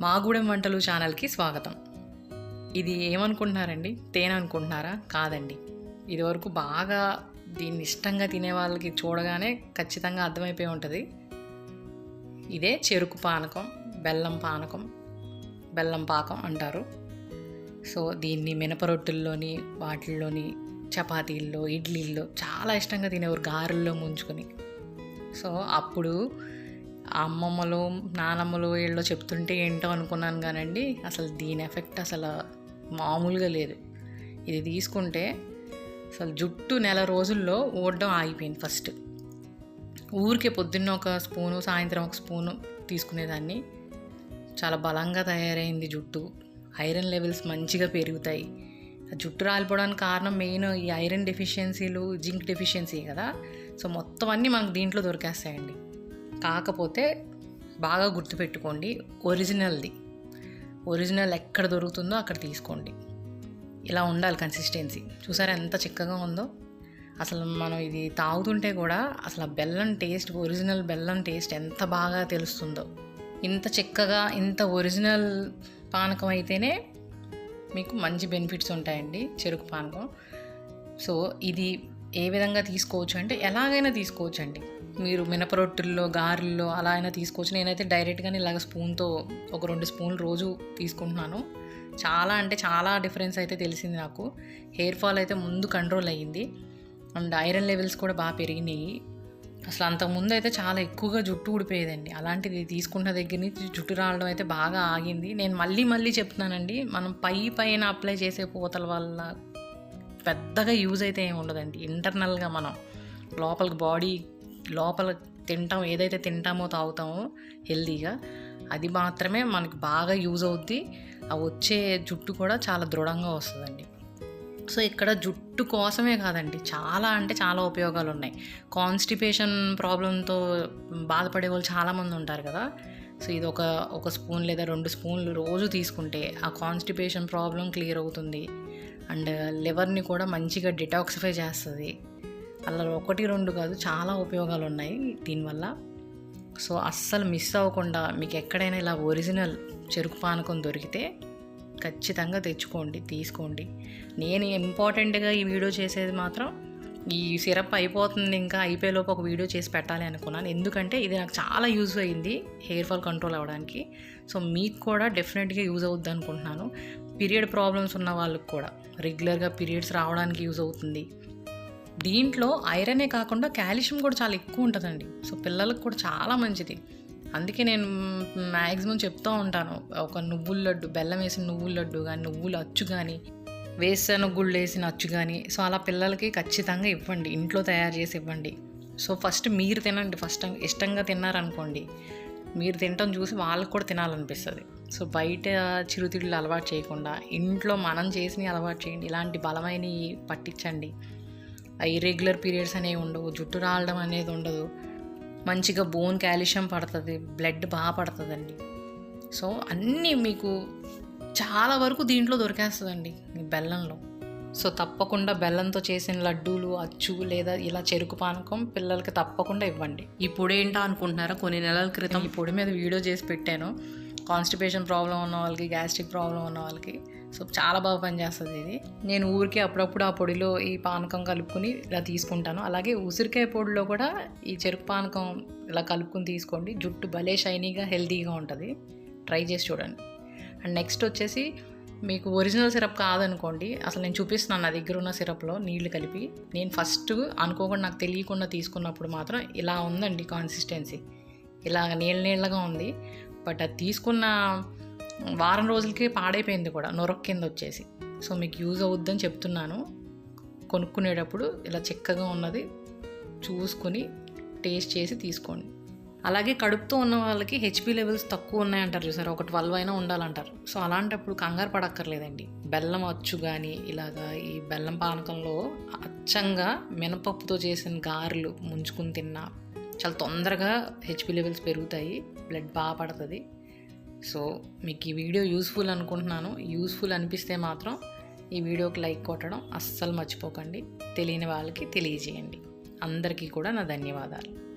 మాగూడెం వంటలు ఛానల్కి స్వాగతం. ఇది ఏమనుకుంటున్నారండి? తేనె అనుకుంటున్నారా? కాదండి. ఇదివరకు బాగా దీన్ని ఇష్టంగా తినే వాళ్ళకి చూడగానే ఖచ్చితంగా అర్థమైపోయి ఉంటుంది. ఇదే చెరుకు పానకం బెల్లం పానకం బెల్లం పాకం అంటారు. సో దీన్ని మినపరొట్టుల్లోని వాటిల్లోని చపాతీల్లో ఇడ్లీల్లో చాలా ఇష్టంగా తినేవారు గారెల్లో ముంచుకొని. సో అప్పుడు అమ్మమ్మలు నానమ్మలు వీళ్ళు చెప్తుంటే ఏంటో అనుకున్నాను కానండి. అసలు దీని ఎఫెక్ట్ అసలు మామూలుగా లేదు. ఇది తీసుకుంటే అసలు జుట్టు నెల రోజుల్లో ఊడడం ఆగిపోయింది ఫస్ట్. ఊరికే పొద్దున్న ఒక స్పూను సాయంత్రం ఒక స్పూను తీసుకునేదాన్ని. చాలా బలంగా తయారైంది జుట్టు. ఐరన్ లెవెల్స్ మంచిగా పెరుగుతాయి. ఆ జుట్టు రాలిపోవడానికి కారణం మెయిన్ ఈ ఐరన్ డెఫిషియన్సీలు జింక్ డెఫిషియన్సీ కదా. సో మొత్తం అన్నీ మనకు దీంట్లో దొరికేస్తాయండి. కాకపోతే బాగా గుర్తుపెట్టుకోండి ఒరిజినల్ది ఒరిజినల్ ఎక్కడ దొరుకుతుందో అక్కడ తీసుకోండి. ఇలా ఉండాలి కన్సిస్టెన్సీ చూసారా ఎంత చిక్కగా ఉందో? అసలు మనం ఇది తాగుతుంటే కూడా అసలు ఆ బెల్లం టేస్ట్ ఒరిజినల్ బెల్లం టేస్ట్ ఎంత బాగా తెలుస్తుందో. ఇంత చిక్కగా ఇంత ఒరిజినల్ పానకం అయితేనే మీకు మంచి బెనిఫిట్స్ ఉంటాయండి చెరుకు పానకం. సో ఇది ఏ విధంగా తీసుకోవచ్చు అంటే ఎలాగైనా తీసుకోవచ్చు అండి మీరు మినపరొట్టుల్లో గారెల్లో అలా అయినా తీసుకోవచ్చు. నేనైతే డైరెక్ట్గానే ఇలాగ స్పూన్తో ఒక రెండు స్పూన్లు రోజు తీసుకుంటున్నాను. చాలా అంటే చాలా డిఫరెన్స్ అయితే తెలిసింది నాకు. హెయిర్ ఫాల్ అయితే ముందు కంట్రోల్ అయ్యింది. అండ్ ఐరన్ లెవెల్స్ కూడా బాగా పెరిగినాయి. అసలు అంతకుముందు అయితే చాలా ఎక్కువగా జుట్టు ఊడిపోయేదండి. అలాంటిది తీసుకున్న దగ్గర నుంచి జుట్టు రావడం అయితే బాగా ఆగింది. నేను మళ్ళీ మళ్ళీ చెప్తున్నానండి మనం పై పైన అప్లై చేసే పూతల వల్ల పెద్దగా యూజ్ అయితే ఏమి ఉండదండి. ఇంటర్నల్గా మనం లోపలికి బాడీ లోపల తింటాం ఏదైతే తింటామో తాగుతామో హెల్తీగా అది మాత్రమే మనకి బాగా యూజ్ అవుద్ది. ఆ వచ్చే జుట్టు కూడా చాలా దృఢంగా వస్తుందండి. సో ఇక్కడ జుట్టు కోసమే కాదండి చాలా అంటే చాలా ఉపయోగాలు ఉన్నాయి కాన్స్టిపేషన్ ప్రాబ్లంతో బాధపడే వాళ్ళు చాలామంది ఉంటారు కదా. సో ఇది ఒక ఒక స్పూన్ లేదా రెండు స్పూన్లు రోజు తీసుకుంటే ఆ కాన్స్టిపేషన్ ప్రాబ్లం క్లియర్ అవుతుంది. అండ్ లివర్ని కూడా మంచిగా డిటాక్సిఫై చేస్తుంది. అలా ఒకటి రెండు కాదు చాలా ఉపయోగాలు ఉన్నాయి దీనివల్ల. సో అస్సలు మిస్ అవ్వకుండా మీకు ఎక్కడైనా ఇలా ఒరిజినల్ చెరుకు పానకం దొరికితే ఖచ్చితంగా తెచ్చుకోండి తీసుకోండి. నేను ఇంపార్టెంట్గా ఈ వీడియో చేసేది మాత్రం ఈ సిరప్ అయిపోతుంది ఇంకా అయిపోయేలోపు ఒక వీడియో చేసి పెట్టాలి అనుకున్నాను. ఎందుకంటే ఇది నాకు చాలా యూజ్ అయింది హెయిర్ ఫాల్ కంట్రోల్ అవ్వడానికి. సో మీకు కూడా డెఫినెట్గా యూజ్ అవుద్ది అనుకుంటున్నాను. పీరియడ్ ప్రాబ్లమ్స్ ఉన్న వాళ్ళకి కూడా రెగ్యులర్గా పీరియడ్స్ రావడానికి యూజ్ అవుతుంది. దీంట్లో ఐరనే కాకుండా కాల్షియం కూడా చాలా ఎక్కువ ఉంటుందండి. సో పిల్లలకు కూడా చాలా మంచిది. అందుకే నేను మ్యాక్సిమం చెప్తూ ఉంటాను. ఒక నువ్వుల లడ్డు బెల్లం వేసిన నువ్వుల లడ్డు కానీ నువ్వుల అచ్చు కానీ వేసిన గుళ్ళు వేసిన అచ్చు కానీ సో అలా పిల్లలకి ఖచ్చితంగా ఇవ్వండి. ఇంట్లో తయారు చేసి ఇవ్వండి. సో ఫస్ట్ మీరు తినండి. ఫస్ట్ ఇష్టంగా తిన్నారనుకోండి మీరు తినటం చూసి వాళ్ళకి కూడా తినాలనిపిస్తుంది. సో బయట చిరుతిళ్ళు అలవాటు చేయకుండా ఇంట్లో మనం చేసినవి అలవాటు చేయండి. ఇలాంటి బలమైనవి పట్టించండి. ఇర్రెగ్యులర్ పీరియడ్స్ అనేవి ఉండవు. జుట్టు రాలడం అనేది ఉండదు. మంచిగా బోన్ కాల్షియం పడుతుంది బ్లడ్ బాగా పడుతుందండి. సో అన్నీ మీకు చాలా వరకు దీంట్లో దొరికేస్తుందండి ఈ బెల్లంలో. సో తప్పకుండా బెల్లంతో చేసిన లడ్డూలు అచ్చు లేదా ఇలా చెరుకు పానకం పిల్లలకి తప్పకుండా ఇవ్వండి. ఈ పొడి ఏంటో అనుకుంటున్నారా? కొన్ని నెలల క్రితం ఈ పొడి మీద వీడియో చేసి పెట్టాను. కాన్స్టిపేషన్ ప్రాబ్లం ఉన్న వాళ్ళకి గ్యాస్ట్రిక్ ప్రాబ్లం ఉన్న వాళ్ళకి. సో చాలా బాగా పనిచేస్తుంది ఇది. నేను ఊరికే అప్పుడప్పుడు ఆ పొడిలో ఈ పానకం కలుపుకొని ఇలా తీసుకుంటాను. అలాగే ఉసిరికాయ పొడిలో కూడా ఈ చెరుకు పానకం ఇలా కలుపుకొని తీసుకోండి. జుట్టు భలే షైనీగా హెల్తీగా ఉంటుంది. ట్రై చేసి చూడండి. అండ్ నెక్స్ట్ వచ్చేసి మీకు ఒరిజినల్ సిరప్ కాదనుకోండి. అసలు నేను చూపిస్తున్నాను నా దగ్గర ఉన్న సిరప్లో నీళ్ళు కలిపి. నేను ఫస్ట్ అనుకోకుండా నాకు తెలియకుండా తీసుకున్నప్పుడు మాత్రం ఇలా ఉందండి కాన్సిస్టెన్సీ ఇలా నీళ్ళ నీళ్ళగా ఉంది. బట్ అది తీసుకున్న వారం రోజులకి పాడైపోయింది కూడా నొరక్ కింద వచ్చేసి. సో మీకు యూజ్ అవుద్దని చెప్తున్నాను. కొనుక్కునేటప్పుడు ఇలా చిక్కగా ఉన్నది చూసుకొని టేస్ట్ చేసి తీసుకోండి. అలాగే కడుపుతో ఉన్న వాళ్ళకి హెచ్పి లెవెల్స్ తక్కువ ఉన్నాయంటారు చూసారు ఒక ట్వెల్వ్ అయినా ఉండాలంటారు. సో అలాంటప్పుడు కంగారు పడక్కర్లేదండి. బెల్లం అచ్చు కానీ ఇలాగా ఈ బెల్లం పానకంలో అచ్చంగా మినపప్పుతో చేసిన గారెలు ముంచుకుని తిన్నా చాలా తొందరగా హెచ్పి లెవెల్స్ పెరుగుతాయి బ్లడ్ బాగా పడుతుంది. సో మీకు ఈ వీడియో యూస్ఫుల్ అనుకుంటున్నాను. యూస్ఫుల్ అనిపిస్తే మాత్రం ఈ వీడియోకి లైక్ కొట్టడం అస్సలు మర్చిపోకండి. తెలియని వాళ్ళకి తెలియజేయండి. అందరికీ కూడా నా ధన్యవాదాలు.